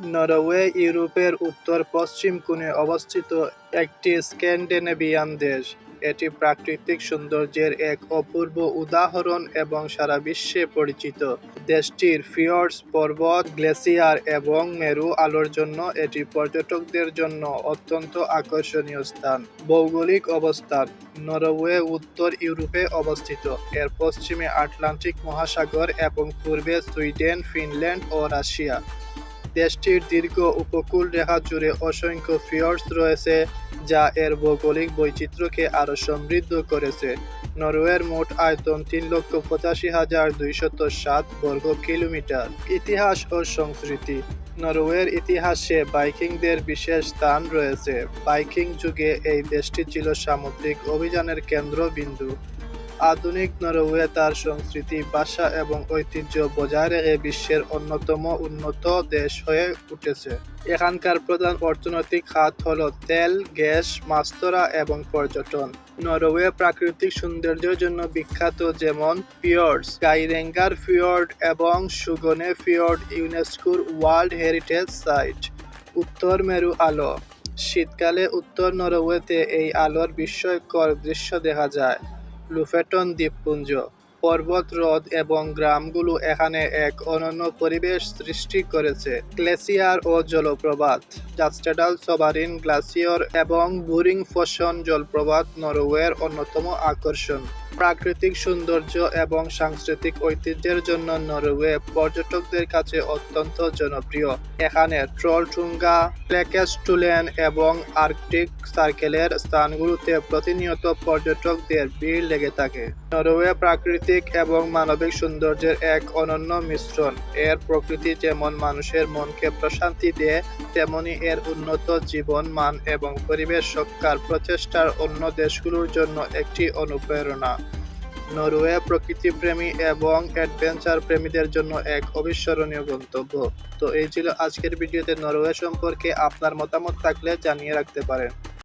Norway ইউরোপের উত্তর-পশ্চিম কোণে অবস্থিত একটি স্ক্যান্ডিনেভিয়ান দেশ। এটি প্রাকৃতিক সৌন্দর্যের এক অপূর্ব উদাহরণ এবং সারা বিশ্বে পরিচিত। দেশটির ফিয়র্ডস, পর্বত, গ্লেসিয়ার এবং মেরু আলোর জন্য এটি পর্যটকদের জন্য অত্যন্ত আকর্ষণীয় স্থান। ভৌগোলিক অবস্থান নরওয়ে উত্তর ইউরোপে অবস্থিত। এর পশ্চিমে আটলান্টিক মহাসাগর এবং পূর্বে সুইডেন, ফিনল্যান্ড ও রাশিয়া। দেশটির দীর্ঘ উপকূল রেখা জুড়ে অসংখ্য ফিয়র্ডস রয়েছে, যা এর ভৌগোলিক বৈচিত্র্যকে আরও সমৃদ্ধ করেছে। নরওয়ের মোট আয়তন তিন লক্ষ পঁচাশি হাজার দুইশত সাত বর্গ কিলোমিটার। ইতিহাস ও সংস্কৃতি নরওয়ের ইতিহাসে বাইকিংদের বিশেষ স্থান রয়েছে। বাইকিং যুগে এই দেশটি ছিল সামুদ্রিক অভিযানের কেন্দ্রবিন্দু। আধুনিক নরওয়ে তার সংস্কৃতি, ভাষা এবং ঐতিহ্য বজায় রেখে বিশ্বের অন্যতম উন্নত দেশ হয়ে উঠেছে। এখানকার প্রধান অর্থনৈতিক খাত হল তেল, গ্যাস, মাছ ধরা এবং পর্যটন। নরওয়ে প্রাকৃতিক সৌন্দর্যের জন্য বিখ্যাত যেমন ফিয়র্ডস, গাইরেঙ্গার ফিয়র্ড এবং সুগনে ফিয়র্ড ইউনেস্কোর ওয়ার্ল্ড হেরিটেজ সাইট। উত্তর মেরু আলো শীতকালে উত্তর নরওয়েতে এই আলোর বিস্ময়কর দৃশ্য দেখা যায়। লুফেটন দ্বীপপুঞ্জ পর্বত, হ্রদ এবং গ্রামগুলো এখানে এক অনন্য পরিবেশ সৃষ্টি করেছে। গ্লেসিয়ার ও জলপ্রপাত জাস্টেডাল সবারিন গ্লাসিয়র এবং বুরিংফসন জলপ্রপাত নরওয়ের অন্যতম আকর্ষণ। প্রাকৃতিক সৌন্দর্য এবং সাংস্কৃতিক ঐতিহ্যের জন্য নরওয়ে পর্যটকদের কাছে অত্যন্ত জনপ্রিয়। এখানে ট্রলটুঙ্গা, ক্লেকেস্টুলেন এবং আর্কটিক সার্কেলের স্থানগুলোতে প্রতিনিয়ত পর্যটকদের ভিড় লেগে থাকে। নরওয়ে প্রাকৃতিক এবং মানবিক সৌন্দর্যের এক অনন্য মিশ্রণ। এর প্রকৃতি যেমন মানুষের মনকে প্রশান্তি দেয়, তেমনি এর উন্নত জীবন মান এবং পরিবেশ রক্ষার প্রচেষ্টার অন্য দেশগুলোর জন্য একটি অনুপ্রেরণা। নরওয়ে প্রকৃতিপ্রেমী এবং অ্যাডভেঞ্চার প্রেমীদের জন্য এক অবিস্মরণীয় গন্তব্য। তো এই ছিল আজকের ভিডিওতে নরওয়ে সম্পর্কে আপনার মতামত থাকলে জানিয়ে রাখতে পারেন।